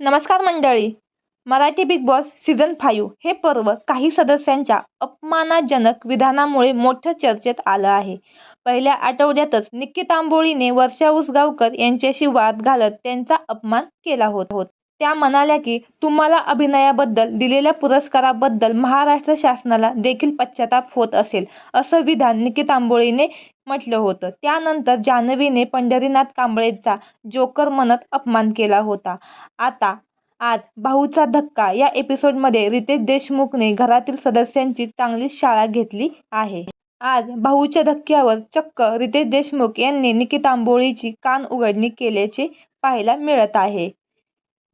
नमस्कार मंडळी. Marathi Bigg Boss season five हे पर्व काही सदस्यांच्या अपमानाजनक विधानामुळे मोठं चर्चेत आलं आहे. पहिल्या आठवड्यातच निक्की तांबोळीने वर्षा उसगावकर यांच्याशी वाद घालत त्यांचा अपमान केला होत होता. त्या म्हणाल्या की तुम्हाला अभिनयाबद्दल दिलेल्या पुरस्काराबद्दल महाराष्ट्र शासनाला देखील पश्चाताप होत असेल असं विधान निकितांबोळीने म्हटलं होतं. त्यानंतर जान्हवीने पंढरीनाथ कांबळेचा जोकर म्हणत अपमान केला होता. आता आज भाऊचा धक्का या एपिसोडमध्ये रितेश देशमुखने घरातील सदस्यांची चांगलीच शाळा घेतली आहे. आज भाऊच्या धक्क्यावर चक्क रितेश देशमुख यांनी निकितांबोळीची कान उघडणी केल्याचे पाहायला मिळत आहे.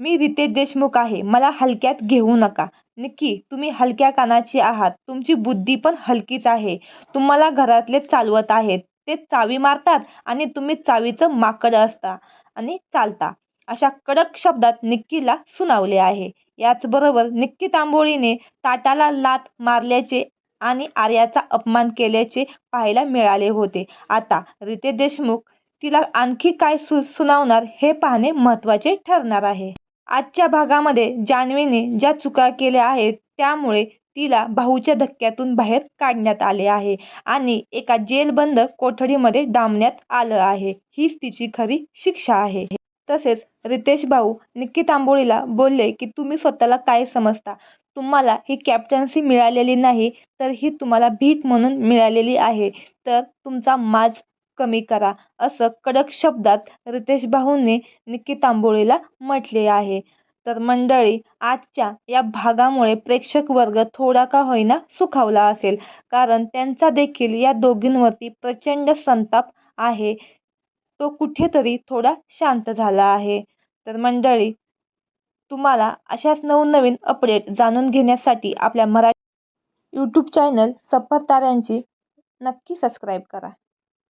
मी रितेश देशमुख आहे. मला हलक्यात घेऊ नका. निक्की तुम्ही हलक्या कानाची आहात. तुमची बुद्धी पण हलकीच आहे. तुम्हाला घरातले चालवत आहेत. ते चावी मारतात आणि तुम्ही चावीचं माकड असता आणि चालता. अशा कडक शब्दात निक्कीला सुनावले आहे. याचबरोबर निक्की तांबोळीने ताटाला लात मारल्याचे आणि आर्याचा अपमान केल्याचे पाहायला मिळाले होते. आता रितेश देशमुख तिला आणखी काय सु सुनावणार हे पाहणे महत्त्वाचे ठरणार आहे. आजच्या भागामध्ये जान्हवीने ज्या चुका केल्या आहेत त्यामुळे तिला भाऊच्या धक्क्यातून बाहेर काढण्यात आले आहे आणि एका जेलबंद कोठडीमध्ये डांबण्यात आलं आहे. हीच तिची खरी शिक्षा आहे. तसेच रितेश भाऊ निक्की तांबोळीला बोलले की तुम्ही स्वतःला काय समजता? तुम्हाला ही कॅप्टन्सी मिळालेली नाही तर ही तुम्हाला भीक म्हणून मिळालेली आहे. तर तुमचा माज कमी करा असं कडक शब्दात रितेश भाऊंनी निक्की तांबोळीला म्हटले आहे. तर मंडळी आजच्या या भागामुळे प्रेक्षक वर्ग थोडा का होईना सुखावला असेल. कारण त्यांचा देखील या दोघींवरती प्रचंड संताप आहे. तो कुठेतरी थोडा शांत झाला आहे. तर मंडळी तुम्हाला अशाच नवनवीन अपडेट जाणून घेण्यासाठी आपल्या मराठी यूट्यूब चॅनल सफर ताऱ्यांची नक्की सबस्क्राईब करा.